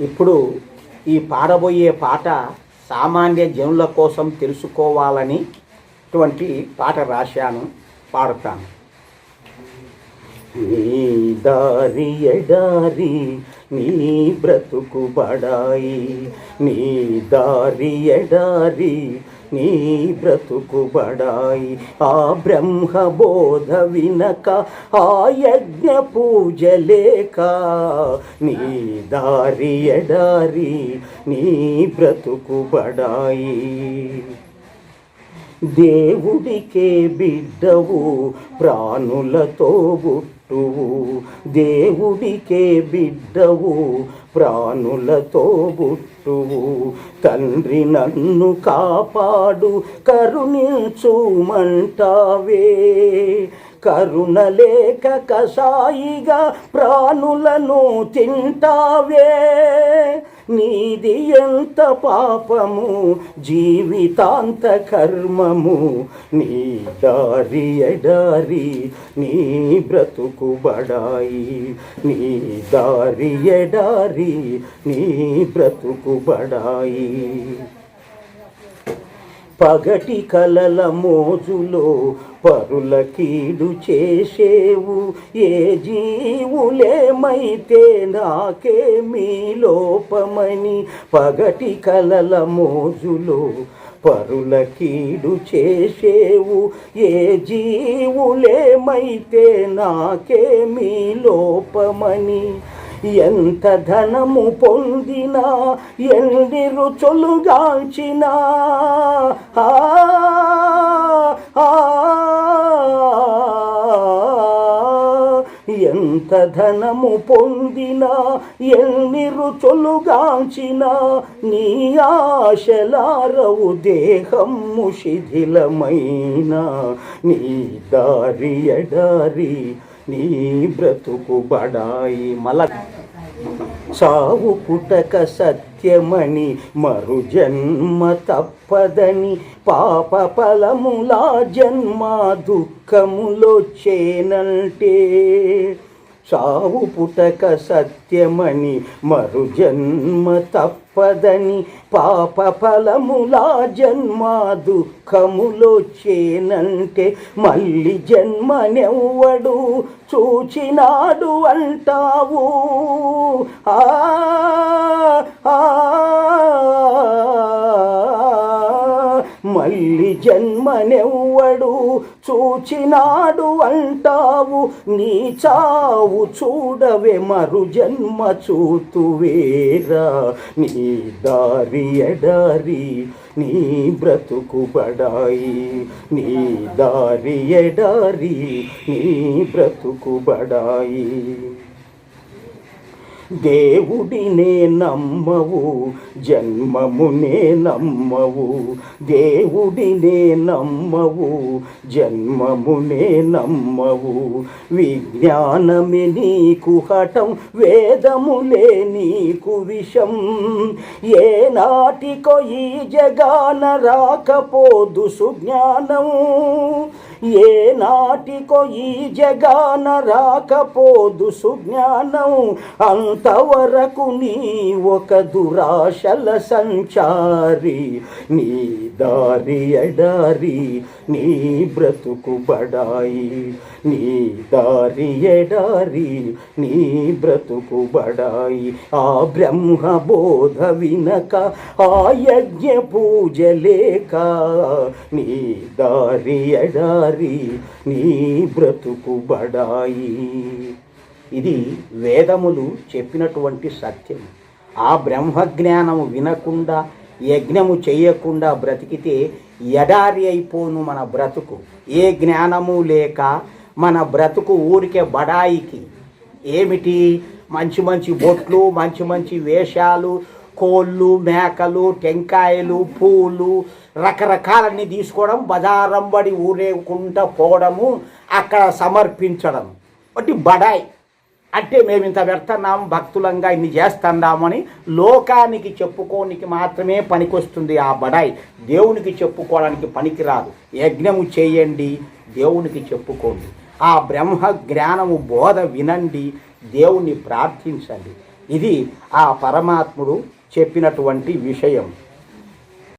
ఇప్పుడు ఈ పాడబోయే పాట సామాన్య జనుల కోసం తెలుసుకోవాలని ఇటువంటి పాట రాశాను పాడుతాను. నీ దారి ఎడారి నీ బ్రతుకు బడాయి నీ దారి ఎడారి నీ బ్రతుకు బడాయి. ఆ బ్రహ్మ బోధ వినక ఆ యజ్ఞ పూజ లేక నీ దారి ఎడారి నీ బ్రతుకు బడాయి. దేవుడికే బిడ్డవు ప్రాణులతో పుట్టువు దేవుడికే బిడ్డవు ప్రాణులతో బుట్టువు తండ్రి నన్ను కాపాడు కరుణించుమంటావే. కరుణలేక కషాయిగా కసాయిగా ప్రాణులను తింటావే. నీది ఎంత పాపము జీవితాంత కర్మము. నీ దారి ఎడారి నీ బ్రతుకు బడాయి. నీ దారి ఎడారి నీ బ్రతుకు బడాయి. పగటి కలల మోజులో పరుల కీడు చేసేవు. ఏ జీవులేమైతే నాకేమీ లోపమని పగటి కలల మోజులో పరుల కీడు చేసేవు. ఏ జీవులేమైతే నాకేమీ లోపమని ఎంత ధనము పొందినా ఎన్ని రుచులుగాల్చినా ఆ, ఆ, ఎంత ధనము పొందినా ఎన్ని రుచులుగాంచినా నీ ఆశలారవు దేహము శిథిలమైన నీ దారి ఎడారి నీ బ్రతుకు బడాయి మల సావు పుటక సత్యమణి మరు జన్మ తప్పదని పాప ఫలములా జన్మ దుఃఖములొచ్చేనంటే సావు పుటక సత్యమణి మరు జన్మ తప్ప తప్పదని పాప ఫలములా జన్మ దుఃఖములొచ్చేనంటే మళ్ళీ జన్మనెవ్వడు చూచినాడు అంటావు. ఆ మళ్ళీ జన్మనెవ్వడు చూచినాడు అంటావు నీ చావు చూడవే మరు జన్మ చూతువేరా నీ దారి ఎడారి నీ బ్రతుకు బడాయి నీ దారి ఎడారి నీ బ్రతుకు బడాయి దేవుడినే నమ్మవు జన్మమునే నమ్మవు. దేవుడినే నమ్మవు జన్మమునే నమ్మవు. విజ్ఞానమే నీకు హఠం వేదములే నీకు విషం. ఏ నాటికో ఈ జగాన రాకపోదు సుజ్ఞానం. ఏ నాటికో ఈ జగాన రాకపోదు సుజ్ఞానం. అంతవరకు నీ ఒక దురాశల సంచారి నీ దారి ఎడారి నీ బ్రతుకు బడాయి నీ దారి ఎడారి నీ బ్రతుకు బడాయి ఆ బ్రహ్మ బోధ వినక ఆ యజ్ఞ పూజ లేక నీ దారి ఎడారి నీ బ్రతుకు బడాయి. ఇది వేదములు చెప్పినటువంటి సత్యం. ఆ బ్రహ్మజ్ఞానము వినకుండా యజ్ఞము చేయకుండా బ్రతికితే ఎడారి అయిపోను మన బ్రతుకు. ఏ జ్ఞానము లేక మన బ్రతుకు ఊరికే బడాయికి. ఏమిటి? మంచి మంచి బొట్లు మంచి మంచి వేషాలు కోళ్ళు మేకలు టెంకాయలు పూలు రకరకాలన్నీ తీసుకోవడం బజారంబడి ఊరేగుకుంటా పోవడము అక్కడ సమర్పించడం. ఒకటి బడాయి. అంటే మేము ఇంత పెడుతున్నాం భక్తులంగా ఇన్ని చేస్తున్నామని లోకానికి చెప్పుకోనికి మాత్రమే పనికొస్తుంది ఆ బడాయి. దేవునికి చెప్పుకోవడానికి పనికిరాదు. యజ్ఞము చేయండి దేవునికి చెప్పుకోండి. ఆ బ్రహ్మ జ్ఞానము బోధ వినండి దేవుణ్ణి ప్రార్థించండి. ఇది ఆ పరమాత్ముడు చెప్పినటువంటి విషయం.